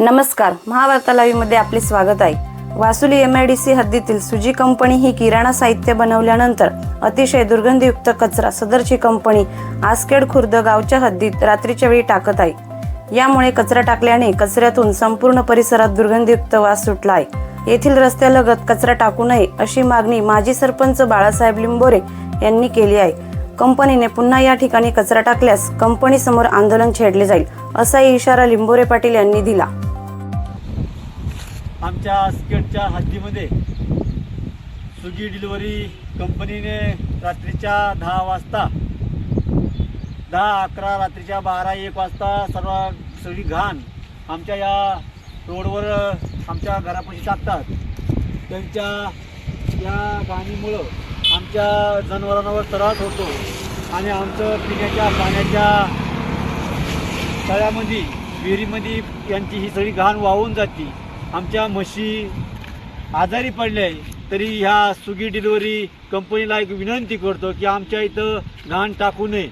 नमस्कार महावार्ता लाईव्हमध्ये आपले स्वागत आहे. Vasuli M I D C हद्दीतील सुजी कंपनी ही किराणा साहित्य बनवल्यानंतर अतिशय दुर्गंधयुक्त कचरा सदरची कंपनी आसकेड खुर्द गावच्या हद्दीत रात्रीच्या वेळी टाकत आहे. यामुळे कचरा टाकल्याने कचऱ्यातून संपूर्ण परिसरात दुर्गंधयुक्त वास सुटला आहे. येथील रस्त्यालगत कचरा टाकू नये अशी मागणी माजी सरपंच बाळासाहेब लिंबोरे यांनी केली आहे. कंपनीने पुन्हा या ठिकाणी कचरा टाकल्यास कंपनीसमोर आंदोलन छेडले जाईल असाही इशारा लिंबोरे पाटील यांनी दिला. आमच्या स्केटच्या हद्दीमध्ये स्विगी डिलिव्हरी कंपनीने रात्रीच्या दहा वाजता दहा अकरा रात्रीच्या बारा एक वाजता सर्व सगळी घाण आमच्या या रोडवर आमच्या घरापाशी टाकतात त्यांच्या या घाणीमुळं आमच्या जनावरांवर त्रास होतो आणि आमचं पिण्याच्या पाण्याच्या तळ्यामध्ये विहिरीमध्ये यांची ही सगळी घाण वाहून जाते. आमच्या म्हशी आजारी पडल्या तरी ह्या स्विगी डिलिव्हरी कंपनीला एक विनंती करतो की आमच्या इथं घाण टाकू नये.